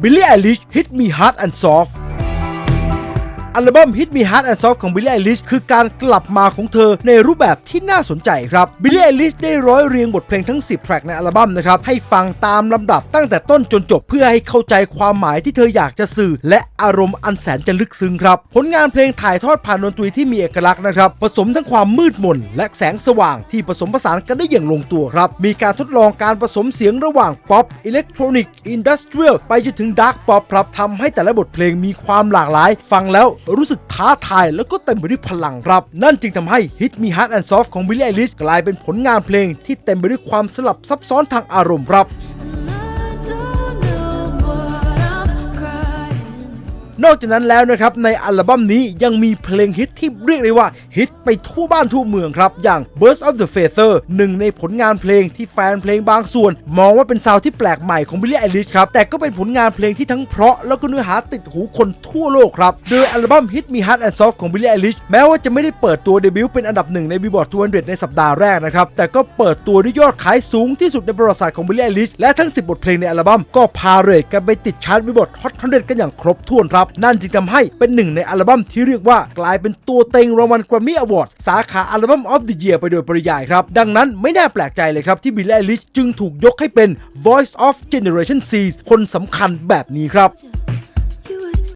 Billie Eilish Hit Me Hard and Soft อัลบั้ม Hit Me Hard and Soft ของ Billie Eilish คือการกลับมาของเธอในรูปแบบที่น่าสนใจครับ Billie Eilish ได้ร้อยเรียงบทเพลงทั้ง 10 แทร็กในอัลบั้มนะครับให้ฟังตามลำดับตั้งแต่ต้นจนจบเพื่อให้เข้าใจความหมายที่เธออยากจะสื่อ และอารมณ์อันแสนจะลึกซึ้งครับ ผลงานเพลงถ่ายทอดผ่านดนตรีที่มีเอกลักษณ์นะครับผสมทั้งความมืดมนและแสงสว่างที่ผสมผสานกันได้อย่างลงตัวครับมีการทดลองการผสมเสียงระหว่างป๊อปอิเล็กทรอนิกส์อินดัสเทรียลไปจนถึงดาร์กป๊อปครับทำให้แต่ละบทเพลงมีความหลากหลาย ฟังแล้วรู้สึกท้าทายแล้วก็เต็มไปด้วยพลังครับ นั่นจึงทำให้ Hit Me Hard and Soft ของ Billie Eilish กลายเป็นผลงานเพลงที่เต็มไปด้วยความสลับซับซ้อนทางอารมณ์ครับ นอกจากนั้นแล้วนะครับในอัลบั้มนี้ยังมีเพลงฮิตที่เรียกได้ว่าฮิตไปทั่วบ้านทั่วเมืองครับ อย่าง Burst of the Feather หนึ่งในผลงานเพลงที่แฟนเพลงบางส่วน มองว่าเป็นซาวด์ที่แปลกใหม่ของ Billie Eilish ครับ แต่ก็เป็นผลงานเพลงที่ทั้งเพราะแล้วก็เนื้อหาติดหูคนทั่วโลกครับ โดยอัลบั้ม Hit Me Hard and Soft ของ Billie Eilish แม้ว่าจะไม่ได้เปิดตัวเดบิวต์เป็นอันดับหนึ่งใน Billboard 200 ในสัปดาห์แรกนะครับ แต่ก็เปิดตัวด้วยยอดขายสูงที่สุดในประวัติศาสตร์ของ Billie Eilish และทั้ง 10 บทเพลงในอัลบั้มก็พาเรทกันไปติดชาร์ต Billboard Hot 100 กันอย่างครบถ้วนครับนั่นจึงทำให้เป็นหนึ่งในอัลบั้มที่เรียกว่ากลายเป็นตัวเต็งรางวัล Grammy Award สาขาอัลบั้ม of the Year ไปโดยปริยายครับ ดังนั้นไม่น่าแปลกใจเลยครับที่บิลลี่ลิชจึงถูกยกให้เป็น Voice of Generation C คนสำคัญแบบนี้ครับ